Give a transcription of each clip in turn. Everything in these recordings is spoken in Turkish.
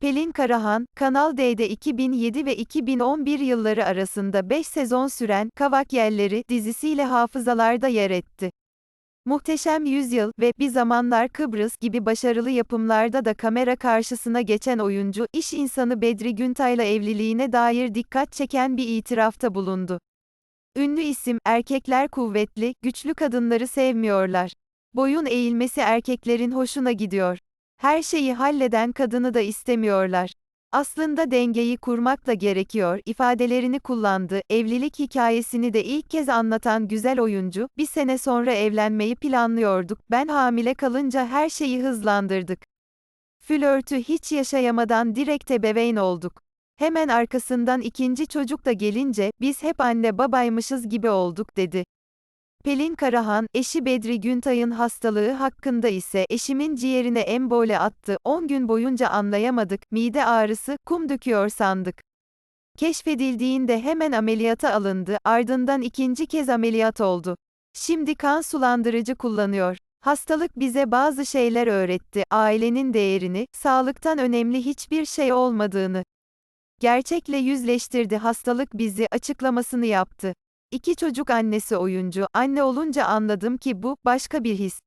Pelin Karahan, Kanal D'de 2007 ve 2011 yılları arasında 5 sezon süren Kavak Yelleri dizisiyle hafızalarda yer etti. Muhteşem Yüzyıl ve Bir Zamanlar Kıbrıs gibi başarılı yapımlarda da kamera karşısına geçen oyuncu, iş insanı Bedri Güntay'la evliliğine dair dikkat çeken bir itirafta bulundu. Ünlü isim, erkekler kuvvetli, güçlü kadınları sevmiyorlar. Boyun eğilmesi erkeklerin hoşuna gidiyor. Her şeyi halleden kadını da istemiyorlar. Aslında dengeyi kurmak da gerekiyor ifadelerini kullandı. Evlilik hikayesini de ilk kez anlatan güzel oyuncu, bir sene sonra evlenmeyi planlıyorduk. Ben hamile kalınca her şeyi hızlandırdık. Flörtü hiç yaşayamadan direkt ebeveyn olduk. Hemen arkasından ikinci çocuk da gelince, biz hep anne babaymışız gibi olduk dedi. Pelin Karahan, eşi Bedri Güntay'ın hastalığı hakkında ise eşimin ciğerine embole attı, 10 gün boyunca anlayamadık, mide ağrısı, kum döküyor sandık. Keşfedildiğinde hemen ameliyata alındı, ardından ikinci kez ameliyat oldu. Şimdi kan sulandırıcı kullanıyor. Hastalık bize bazı şeyler öğretti, ailenin değerini, sağlıktan önemli hiçbir şey olmadığını. Gerçekle yüzleştirdi hastalık bizi açıklamasını yaptı. İki çocuk annesi oyuncu, anne olunca anladım ki bu, başka bir his.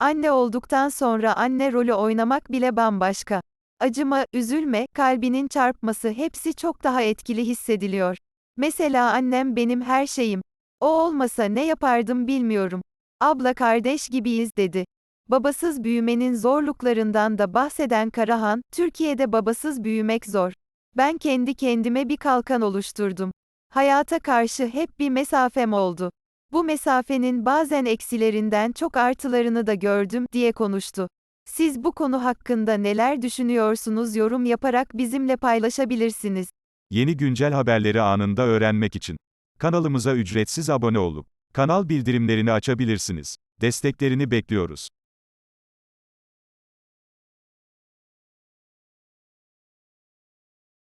Anne olduktan sonra anne rolü oynamak bile bambaşka. Acıma, üzülme, kalbinin çarpması hepsi çok daha etkili hissediliyor. Mesela annem benim her şeyim. O olmasa ne yapardım bilmiyorum. Abla kardeş gibiyiz dedi. Babasız büyümenin zorluklarından da bahseden Karahan, Türkiye'de babasız büyümek zor. Ben kendi kendime bir kalkan oluşturdum. Hayata karşı hep bir mesafem oldu. Bu mesafenin bazen eksilerinden çok artılarını da gördüm, diye konuştu. Siz bu konu hakkında neler düşünüyorsunuz yorum yaparak bizimle paylaşabilirsiniz. Yeni güncel haberleri anında öğrenmek için kanalımıza ücretsiz abone olup kanal bildirimlerini açabilirsiniz. Desteklerini bekliyoruz.